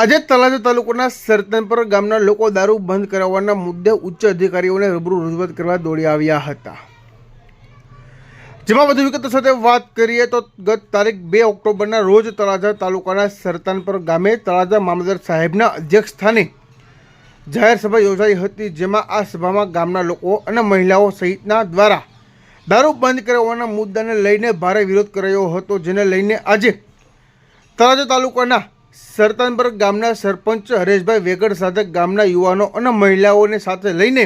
આજે તળાજા તાલુકાના સરતનપર ગામના લોકો દારૂ બંધ કરાવવાના મુદ્દે ઉચ્ચ અધિકારીઓને રૂબરૂ રજૂઆત કરવા દોડી આવ્યા હતા. જેમાં વધુ વિગતો સાથે વાત કરીએ તો ગત તારીખ બે ઓક્ટોબરના રોજ તળાજા તાલુકાના સરતાનપર ગામે તળાજા મામલદાર સાહેબના અધ્યક્ષ સ્થાને જાહેર સભા યોજાઈ હતી, જેમાં આ સભામાં ગામના લોકો અને મહિલાઓ સહિતના દ્વારા દારૂ બંધ કરાવવાના મુદ્દાને લઈને ભારે વિરોધ કરાયો હતો, જેને લઈને આજે તળાજા તાલુકાના સરતાનપર ગામના સરપંચ હરેશભાઈ વેગડ સાથે ગામના યુવાનો અને મહિલાઓને સાથે લઈને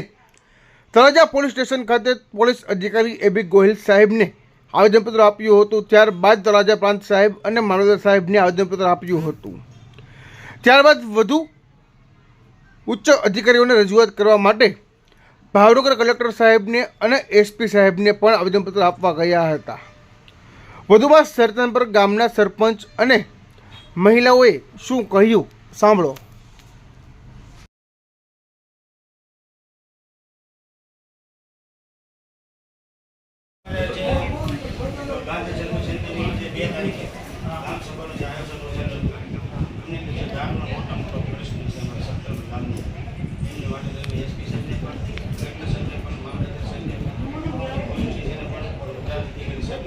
તળાજા પોલીસ સ્ટેશન ખાતે પોલીસ અધિકારી એબી ગોહિલ સાહેબને આવેદનપત્ર આપ્યું હતું. ત્યારબાદ તળાજા પ્રાંત સાહેબ અને મામલતદાર સાહેબને આવેદનપત્ર આપ્યું હતું. ત્યારબાદ વધુ ઉચ્ચ અધિકારીઓને રજૂઆત કરવા માટે ભાવનગર કલેક્ટર સાહેબને અને એસપી સાહેબને પણ આવેદનપત્ર આપવા ગયા હતા. વધુમાં સરતનપર ગામના સરપંચ અને મહિલાઓએ શું કહ્યું? સાંભળો. જે બે તારીખે ગામ સભાનું જે આયોજન છે અમને જે ગામનો મોટા મોટો પ્રશ્ન છે અમારા સત્તર ગામનો એમની માટે તમે એસપી સાહેબને પણ કલેક્ટર સાહેબને પણ મામલતદાર સાહેબને પણ પોલીસ સ્ટેશને પણ ગુજરાત અધિકારી સાહેબ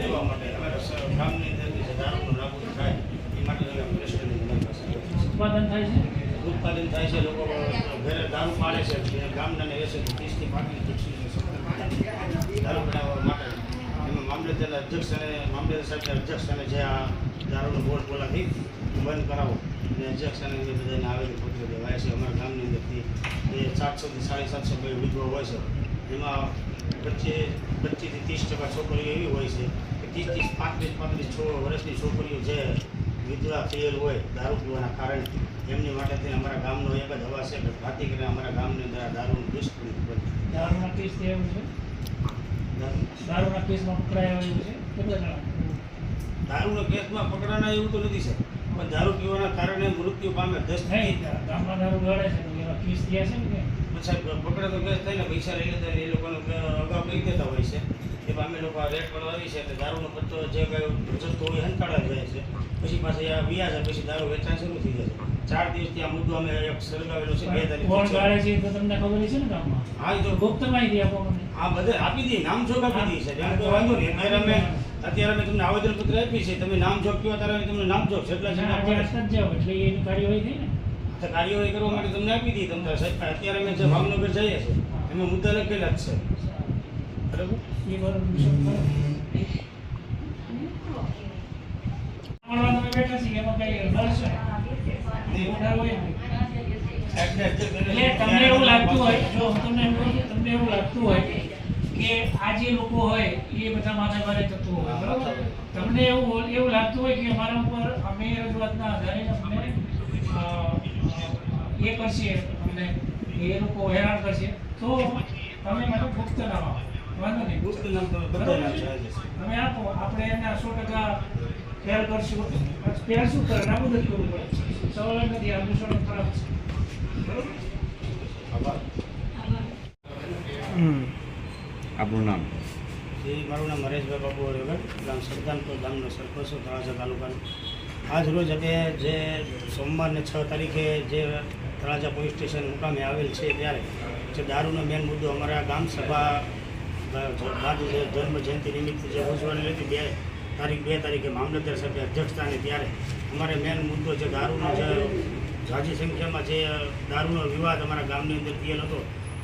લેવા માટે અમારા સ- ગામની અંદર જે દારૂનું નાબૂદ થાય એ માટે અમે પ્રશ્નની અમારી પાસે ઉત્પાદન થાય છે ઉત્પાદન થાય છે, લોકો ઘરે દારૂ પાડે છે અને ગામના એસે ત્રીસથી પાંત્રીસ દારૂ બનાવવા માટે. એમાં મામલતદારના અધ્યક્ષ અને મામલતદાર સાહેબના અધ્યક્ષ અને જે આ દારૂનો બોર્ડ બોલાથી બંધ કરાવો. અને અધ્યક્ષ અને એ બધાને આવેલી પત્ર દેવાય છે. અમારા ગામની અંદરથી એ સાતસોથી સાડી સાતસો ભાઈ વિધવો હોય છે. એમાં પચીસ પચીસથી ત્રીસ ટકા છોકરીઓ એવી હોય છે કે ત્રીસ ત્રીસ પાંત્રીસ પાંત્રીસ છ વર્ષની છોકરીઓ જે વિધવા થયેલ હોય દારૂ પીવાના કારણે. એમની માટે થઈને અમારા ગામનો એક જ હવા છે કે ખાતી કરીને અમારા ગામની અંદર આ દારૂનું દુષ્કર્મ બંધ દારૂના કેસ થયા છે? દારૂના કેસમાં પકડાયા એવું છે? કેટલા જણા દારૂના કેસમાં પકડાના એવું તો નથી સર પણ દારૂ પીવાના કારણે મૃત્યુ પામે દસ નહીં ગામમાં દારૂ ગળે છે તો એવા કેસ થયા છે ને પછી પકડે તો કેસ થાય ને પૈસા લઈ લેતા એ લોકોને અગાઉ કહી દેતા હોય છે. ભાઈ અમે લોકો આ રેટ કરવા આવી છે એટલે દારૂનો પત્તો જે કાંઈ જથ્થો હોય હંકાળા જાય છે. પછી પાછા આ વ્યાજ છે પછી દારૂ વેચાણ શરૂ થઈ જાય છે. ચાર દિવસથી આ મુદ્દો અમે એક સળગાવેલો છે બે કોણ ગાળે છે તો તમને ખબર છે ને ગામમાં? હા એ તો ગુપ્ત માહિતી આપો મને. હા બધે આપી દી નામ જોગ આપી દી છે જેમ તો વાંધો નહીં. અત્યારે અમે અત્યારે અમે તમને આવેદનપત્ર આપી છે તમે નામ જોગ કયો ત્યારે તમને નામ જોગ હસ્તક જાઓ એટલે એની કાર્યવાહી થઈ ને. તો કાર્યવાહી કરવા માટે તમને આપી દીધી તમને સાહેબ અત્યારે અમે જે ભાવનગર જઈએ છીએ એમાં મુદ્દા લખેલા જ છે. એટલે તમને એવું લાગતું હોય જો તમને તમને એવું લાગતું હોય કે આ જે લોકો હોય એ બધા માથા ભારે થતું હોય બરાબર? તમને એવું એવું લાગતું હોય કે અમારા ઉપર અમે રજૂઆતના આધારે અમને એ કરશે અમને એ લોકો હેરાન કરશે તો તમે મને ગુપ્ત ના વાંધો નહીં. ગુપ્ત તમે આપો આપણે એને સો ટકા ખેલ કરશું. ખેલ શું કરે? નાબૂદ જ કરવું પડે. સવાલ નથી આ દૂષણ ખરાબ છે. બરોબર? આપણું નામ? એ મારું નામ હરેશભાઈ બાબુ વડેગર ગામ સરદાનપુર ગામનો સરપંચ છું તળાજા તાલુકાનો. આજ રોજ અમે જે સોમવારને છ તારીખે જે તળાજા પોલીસ સ્ટેશન મુકામે આવેલ છે ત્યારે જે દારૂનો મેન મુદ્દો અમારા ગામ સભા ગાંધી જ- જન્મ જયંતિ નિમિત્તે જે ઉજવણી હતી બે તારીખ બે તારીખે મામલતદાર સાહેબની અધ્યક્ષતાને ત્યારે અમારે મેન મુદ્દો છે દારૂનો જે ઝાઝી સંખ્યામાં જે દારૂનો વિવાદ અમારા ગામની અંદર થયેલ હતો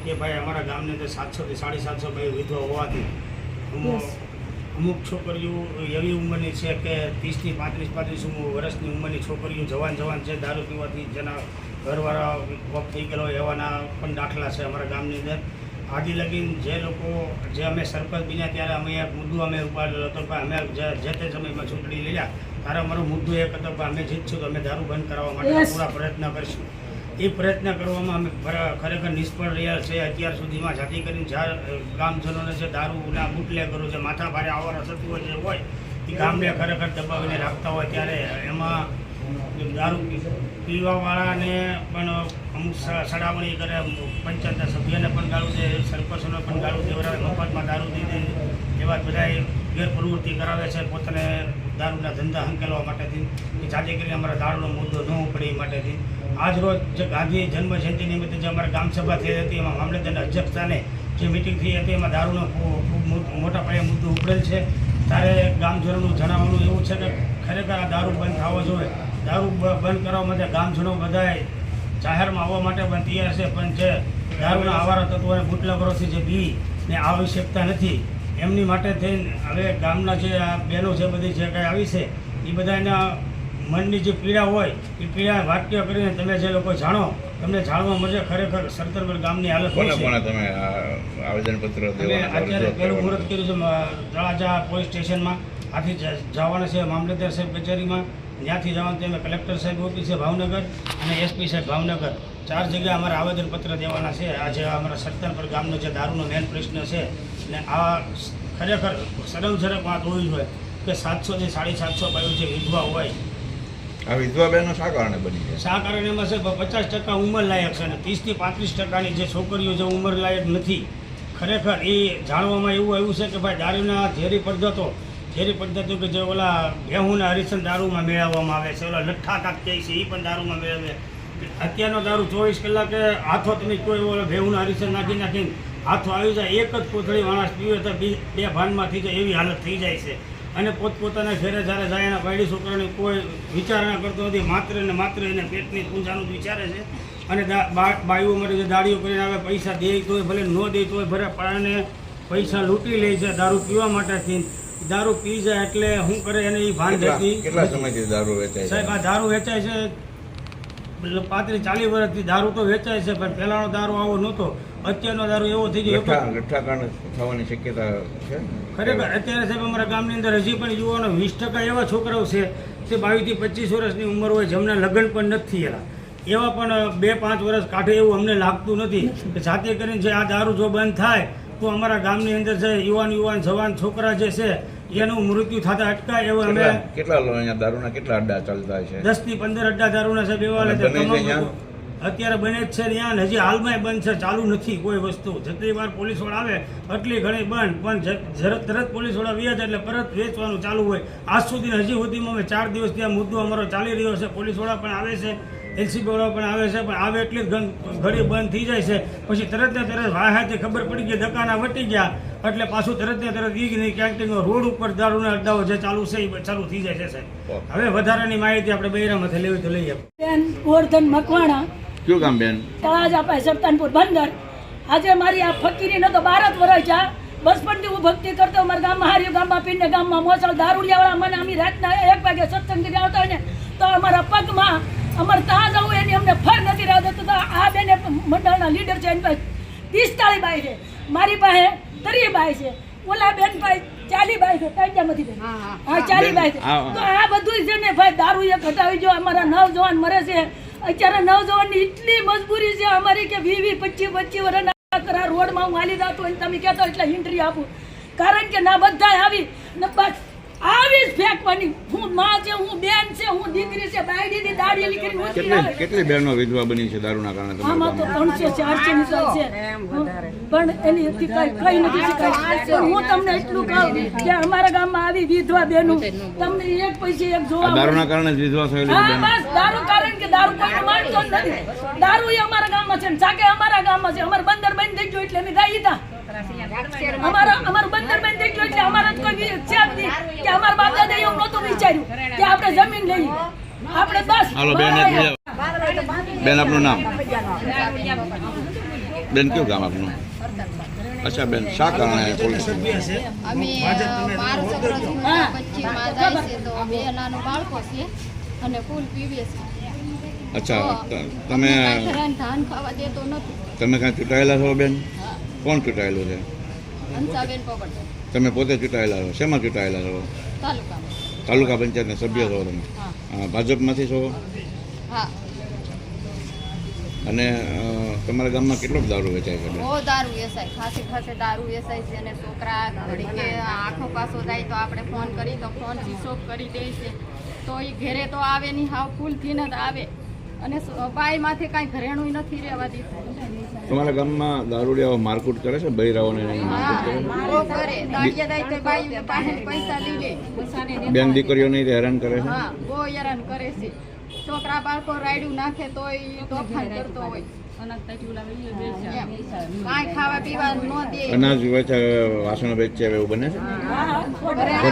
કે ભાઈ અમારા ગામની અંદર સાતસોથી સાડી સાતસો ભાઈ વિધવા હોવાથી અમુક અમુક છોકરીઓ એવી ઉંમરની છે કે ત્રીસથી પાંત્રીસ પાંત્રીસ વર્ષની ઉંમરની છોકરીઓ જવાન જવાન છે દારૂ પીવાથી જેના ઘરવાળા વોક થઈ ગયેલા હોય એવાના પણ દાખલા છે અમારા ગામની અંદર. આદિ લગીન જે લોકો જે અમે સરપંચ બન્યા ત્યારે અમે એક મુદ્દો અમે ઉપાડેલો હતો કે અમે જે તે સમયમાં ચૂંટણી લીધા ત્યારે અમારો મુદ્દો એક હતો કે અમે જીતશું તો અમે દારૂ બંધ કરાવવા માટે પૂરા પ્રયત્ન કરીશું. એ પ્રયત્ન કરવામાં અમે ખરેખર નિષ્ફળ રહ્યા છે. અત્યાર સુધીમાં જાતિ કરીને જ્યાં ગામજનોને જે દારૂના બુટલેગરો જે માથા ભારે આવવાના હોય જે હોય એ ગામને ખરેખર દબાવીને રાખતા હોય ત્યારે એમાં દારૂ પીવાવાળાને પણ અમુક સડામણી કરે પંચાયતના સભ્યને પણ ગાળું દે, સરપંચને પણ ગાળું દેવડાવે મફતમાં દારૂ દઈ દે, એવા બધા ગેરપ્રવૃત્તિ કરાવે છે, પોતાને દારૂના ધંધા હંકેલવા માટેથી જાતે કરીને અમારા દારૂનો મુદ્દો ન ઉપડે એ માટેથી. આજરોજ જે ગાંધી જન્મજયંતિ નિમિત્તે જે અમારી ગામસભા થઈ હતી, એમાં મામલતદારના અધ્યક્ષતાને જે મિટિંગ થઈ હતી, એમાં દારૂનો ખૂબ મોટા પાયે મુદ્દો ઉપડેલ છે. ત્યારે ગામજનોનું જણાવવાનું એવું છે કે ખરેખર આ દારૂ બંધ થવો જોઈએ. દારૂ બંધ કરવા માટે ગામજનો બધાએ જાહેરમાં આવવા માટે પણ તૈયાર છે પણ જે દારૂના આવારા તત્વો અને બુટલેગરોથી જે બી ને આવશ્યકતા નથી એમની માટે થઈને હવે ગામના જે આ બહેનો છે બધી જે કાંઈ આવી છે એ બધાના મનની જે પીડા હોય એ પીડા વાક્ય કરીને તમે જે લોકો જાણો તમને જાણવા મળશે ખરેખર સરતરપર ગામની હાલત તમે આવેદનપત્ર અત્યારે પહેલું મુહૂર્ત કર્યું છે તળાજા પોલીસ સ્ટેશનમાં. આથી જ- જવાના છે મામલતદાર સાહેબ કચેરીમાં. ત્યાંથી જવાનું છે અમે કલેક્ટર સાહેબ ઓફિસ છે ભાવનગર અને એસપી સાહેબ ભાવનગર. ચાર જગ્યાએ અમારા આવેદનપત્ર દેવાના છે. આજે અમારા સત્તરપર ગામનો જે દારૂનો મેન પ્રશ્ન છે ને આ ખરેખર સરમસરક વાત હોવી જોઈએ કે સાતસોથી સાડી સાતસો બાયું જે વિધવા હોય. આ વિધવા બહેનો શા કારણે બની છે? શા કારણે એમાં છે? પચાસ ટકા ઉંમર લાયક છે અને ત્રીસથી પાંત્રીસ ટકાની જે છોકરીઓ જે ઉંમર લાયક નથી. ખરેખર એ જાણવામાં એવું આવ્યું છે કે ભાઈ દારૂના ઝેરી પદ્ધતો ઝેરી પદ્ધતિ કે જે ઓલા ભેહુના હરિસન દારૂમાં મેળવવામાં આવે છે, ઓલા લઠ્ઠા કાક કહે છે એ પણ દારૂમાં મેળવે. અત્યારનો દારૂ ચોવીસ કલાકે હાથો તમે કોઈ ઓલા ભેહુના હરિસન નાખી નાખીને હાથો આવી જાય, એક જ કોથળી માણસ પીવે તો બી- ભાનમાં થઈ જાય એવી હાલત થઈ જાય છે. અને પોતપોતાના ઘેરે જ્યારે જાય એના બાયડી છોકરાને કોઈ વિચારણા કરતો નથી, માત્ર ને માત્ર એને પેટની પૂંજાનું જ વિચારે છે. અને બાઈઓ માટે જે દાડીઓ કરીને આવે, પૈસા દે તોય ભલે, ન દે તોય ભલે પાને પૈસા લૂંટી લે છે દારૂ પીવા માટેથી. દારૂ પી જાય એટલે શું કરે એને એ ભાન રહેતી કેટલા. સમયથી દારૂ વેચાય સાહેબ આ દારૂ વેચાય છે પાંત્રીસ ચાલીસ વર્ષથી દારૂ તો વેચાય છે પણ પહેલાનો દારૂ આવો નહોતો. અત્યારનો દારૂ એવો થઈ ગયો. થવાની શક્યતા છે? ખરેખર અત્યારે સાહેબ અમારા ગામની અંદર હજી પણ યુવાનો વીસ ટકા એવા છોકરાઓ છે તે બાવીસથી પચીસ વર્ષની ઉંમર હોય જેમના લગ્ન પણ નથી થયેલા. એવા પણ બે પાંચ વર્ષ કાઢે એવું અમને લાગતું નથી. કે જાતે કરીને જે આ દારૂ જો બંધ થાય તો અમારા ગામની અંદર છે યુવાન યુવાન જવાન છોકરા જે છે એનું મૃત્યુ થતા અટકાય એવું અમે કેટલા અહીંયા દારૂના કેટલા અડ્ડા ચાલતા છે? દસથી પંદર અડ્ડા દારૂના સાહેબ એવા અત્યારે બને જ છે ત્યાં હજી હાલમાં બંધ છે ચાલુ નથી કોઈ વસ્તુ. જેટલી વાર પોલીસવાળા આવે એટલી ઘણી બંધ. પણ જ- તરત પોલીસવાળા વ્યા એટલે પરત વેચવાનું ચાલુ હોય. આજ સુધી હજી સુધીમાં અમે ચાર દિવસ ત્યાં મુદ્દો અમારો ચાલી રહ્યો છે. પોલીસવાળા પણ આવે છે. એલસીબી વાળા પણ આવે છે પણ આવે એટલી ઘડી બંધ થઈ જાય છે. પછી તરત ને તરત વાહાતે ખબર પડી ગઈ દકાના વટી ગયા. એટલે પાછું તરત ને તરત ઈ નહીં કેન્ટીનો રોડ ઉપર દારૂના અડ્ડાઓ જે ચાલુ છે એ ચાલુ થઈ જાય છે સાહેબ. હવે વધારાની માહિતી આપણે બૈરામાંથી લેવી તો લઈએ બેન ગોરધન મકવાણા. કયું ગામ બેન? તળાજા પાસે સરતાનપુર બંદર. આજે મારી આ ફકીરી નો તો બાર જ વર્ષ છે બચપનથી હું ભક્તિ કરતો અમારા ગામમાં હાર્યું ગામમાં પીને ગામમાં મોસળ દારૂડિયાવાળા મને અમે રાતના એક વાગે સત્સંગ આવતા હોય ને તો અમારા પગમાં અમારે ત્યાં જવું એની અમને ફર નથી રહેતો. તો આ બેને મંડળના લીડર છે એની પાસે પિસ્તાળી બાઈ છે. મારી પાસે તરી બાઈ છે. ઓલા બેન પાસે ચાલી બાઈ છે તાંજામાંથી બેન. હા ચાલી બાઈ છે. તો આ બધું છે ને ભાઈ દારૂ એક હટાવી જો અમારા નવજવાન મરે છે. અત્યારે નવજવાનની એટલી મજબૂરી છે અમારી કે વી વી પચીસ પચીસ વર્ષના કરા રોડમાં હું હાલી જતો તમે કહેતો એટલે હિન્ટ્રી આપું. કારણ કે ના બધા આવી ને બસ આવી જ ફેંકવાની. હું માં છે હું બેન છે હું દીકરી છે બાયડીની દાડી લીકરી હું કેટલી કેટલી બહેનો વિધવા બની છે દારૂના કારણે તમારા આમાં તો ગામમાં? ત્રણસો ચારસો ની સાલ છે. પણ એની કઈ કઈ નથી શીખાય હું તમને એટલું કહું કે અમારા ગામમાં આવી વિધવા બેનું તમને એક પૈસે એક જોવા. દારૂના કારણે જ વિધવા થયેલી બેન બસ દારૂ કારણ કે દારૂ કોઈ માનતો નથી. દારૂ એ અમારા ગામમાં છે ચાકે અમારા ગામમાં છે. અમારું બંદર બંધ થઈ ગયું એટલે અમે ગાઈ હતા અમારા અમારું બંદર બંધ થઈ ગયું એટલે અમારા કોઈ છે જ નહીં કે અમારા બાપ દાદા એવું નહોતું વિચાર્યું કે આપણે જમીન લઈએ. આપણે બસ. હાલો બેન બેન આપનું નામ? બેન કયું ગામ આપનું? અચ્છા બેન શા કારણે પોલીસ અમે બાર છોકરાથી હા. પચીસમાં જાય છે તો બે નાનું બાળકો છે અને ફૂલ પીવે છે અચ્છા તમે તમે કાંઈ ચૂંટાયેલા છો બેન? કોણ ચૂંટાયેલું છે? તમે પોતે ચૂંટાયેલા છો? શેમાં ચૂંટાયેલા છો? તાલુકા પંચાયતના સભ્ય છો તમે? ભાજપમાંથી છો? હા. અને તમારા ગામમાં કેટલો દારૂ વેચાય છે બહુ દારૂ વેચાય. ખાસી ખાસે દારૂ વેચાય છે અને છોકરા કે આખો પાસો જાય તો આપણે ફોન કરી તો ફોન સ્વિચ કરી દે છે. તો એ ઘેરે તો આવે નહીં હાવ ફૂલથી ને જ આવે. અને પાય માથે કાંઈ ઘરેણું નથી રહેવા દીધું. તમારા ગામમાં દારૂડિયાઓ મારકુટ કરે છે? બૈરાઓને બેન દીકરીઓને ઈ હેરાન કરે છે? હા બહુ હેરાન કરે છે. છોકરા બાળકો રાયડું નાખે તોય તોફાન કરતો હોય. એમ. કાંઈ ખાવા પીવા ન દે. અનાજ વેચે વાસણો વેચે એવું બને છે?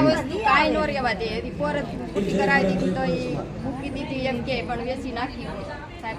વસ્તુ કાંઈ ન રહેવા દે. એની પોર કરાવી દીધી તો એ મૂકી દીધી એમ કે પણ વેચી નાખી સાહેબ.